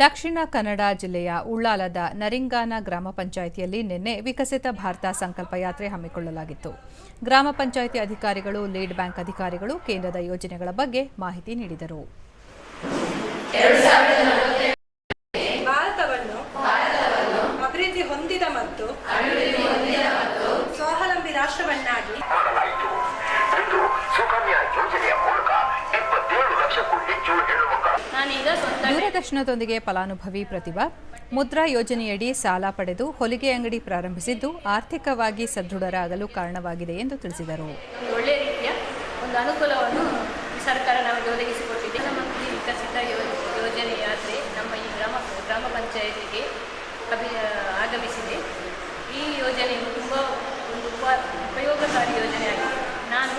ದಕ್ಷಿಣ ಕನ್ನಡ ಜಿಲ್ಲೆಯ ಉಳ್ಳಾಲದ ನರಿಂಗಾನ ಗ್ರಾಮ ಪಂಚಾಯಿತಿಯಲ್ಲಿ ನಿನ್ನೆ ವಿಕಸಿತ ಭಾರತ ಸಂಕಲ್ಪ ಯಾತ್ರೆ ಹಮ್ಮಿಕೊಳ್ಳಲಾಗಿತ್ತು. ಗ್ರಾಮ ಪಂಚಾಯಿತಿ ಅಧಿಕಾರಿಗಳು ಲೀಡ್ ಬ್ಯಾಂಕ್ ಅಧಿಕಾರಿಗಳು ಕೇಂದ್ರದ ಯೋಜನೆಗಳ ಬಗ್ಗೆ ಮಾಹಿತಿ ನೀಡಿದರು. ಭಾರತವನ್ನು ಅಭಿವೃದ್ಧಿ ಹೊಂದಿದ ಮತ್ತು ಸ್ವಾವಲಂಬಿ ರಾಷ್ಟ್ರವನ್ನಾಗಿ ಸುಕನ್ಯಾ ಯೋಜನೆಯ ಮೂಲಕ ಹೆಚ್ಚು ನಾನೀಗ ದೂರದರ್ಶನದೊಂದಿಗೆ ಫಲಾನುಭವಿ ಪ್ರತಿಭಾ ಮುದ್ರಾ ಯೋಜನೆಯಡಿ ಸಾಲ ಪಡೆದು ಹೊಲಿಗೆ ಅಂಗಡಿ ಪ್ರಾರಂಭಿಸಿದ್ದು ಆರ್ಥಿಕವಾಗಿ ಸದೃಢರಾಗಲು ಕಾರಣವಾಗಿದೆ ಎಂದು ತಿಳಿಸಿದರು. ಒಳ್ಳೆಯ ರೀತಿಯ ಒಂದು ಅನುಕೂಲವನ್ನು ಸರ್ಕಾರ ನಮಗೆ ಒದಗಿಸಿಕೊಟ್ಟಿದೆ. ಪ್ರಧಾನಮಂತ್ರಿ ವಿಕಸಿತ ಯೋಜನೆ ಯಾತ್ರೆ ನಮ್ಮ ಈ ಗ್ರಾಮ ಗ್ರಾಮ ಪಂಚಾಯತಿಗೆ ಅಭಿ ಆಗಮಿಸಿದೆ. ಈ ಯೋಜನೆಯು ತುಂಬ ಒಂದು ಉಪ ಉಪಯೋಗಕಾರಿ ಯೋಜನೆಯಾಗಿದೆ. ನಾನು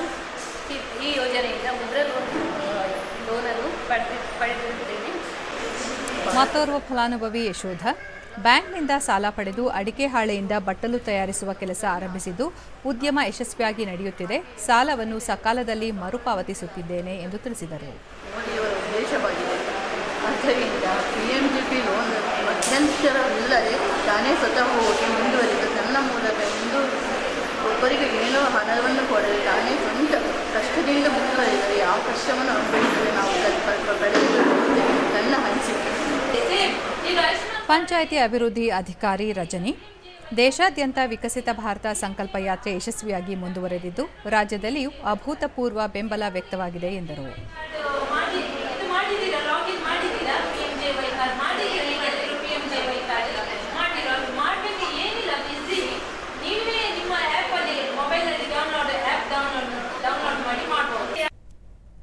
ಈ ಯೋಜನೆಯಿಂದ ಮುದ್ರಾ ಲೋನ್ ಲೋನನ್ನು ಪಡೆದಿದ್ದೆ ಪಡೆದಿದ್ದೇನೆ. ಮತ್ತೋರ್ವ ಫಲಾನುಭವಿ ಯಶೋಧ. ಬ್ಯಾಂಕ್ನಿಂದ ಸಾಲ ಪಡೆದು ಅಡಿಕೆ ಹಾಳೆಯಿಂದ ಬಟ್ಟಲು ತಯಾರಿಸುವ ಕೆಲಸ ಆರಂಭಿಸಿದ್ದು, ಉದ್ಯಮ ಯಶಸ್ವಿಯಾಗಿ ನಡೆಯುತ್ತಿದೆ. ಸಾಲವನ್ನು ಸಕಾಲದಲ್ಲಿ ಮರುಪಾವತಿಸುತ್ತಿದ್ದೇನೆ ಎಂದು ತಿಳಿಸಿದರು. ಆದ್ದರಿಂದ ಲೋನ್ ತಾನೇ ಸ್ವತಃ ಹೋಗಿ ಮುಂದುವರಿದು ತನ್ನ ಮೂಲಕ ಒಬ್ಬರಿಗೆ ಏನೋ ಹಣವನ್ನು ಕೊಡಲು ತಾನೇ ಸ್ವಂತ ಕಷ್ಟದಿಂದ ಮುಂದುವರಿದರೆ ಯಾವ ಕಷ್ಟವನ್ನು ಪಂಚಾಯಿತಿ ಅಭಿವೃದ್ಧಿ ಅಧಿಕಾರಿ ರಜನಿ. ದೇಶಾದ್ಯಂತ ವಿಕಸಿತ ಭಾರತ ಸಂಕಲ್ಪ ಯಾತ್ರೆ ಯಶಸ್ವಿಯಾಗಿ ಮುಂದುವರೆದಿದ್ದು, ರಾಜ್ಯದಲ್ಲಿಯೂ ಅಭೂತಪೂರ್ವ ಬೆಂಬಲ ವ್ಯಕ್ತವಾಗಿದೆ ಎಂದರು.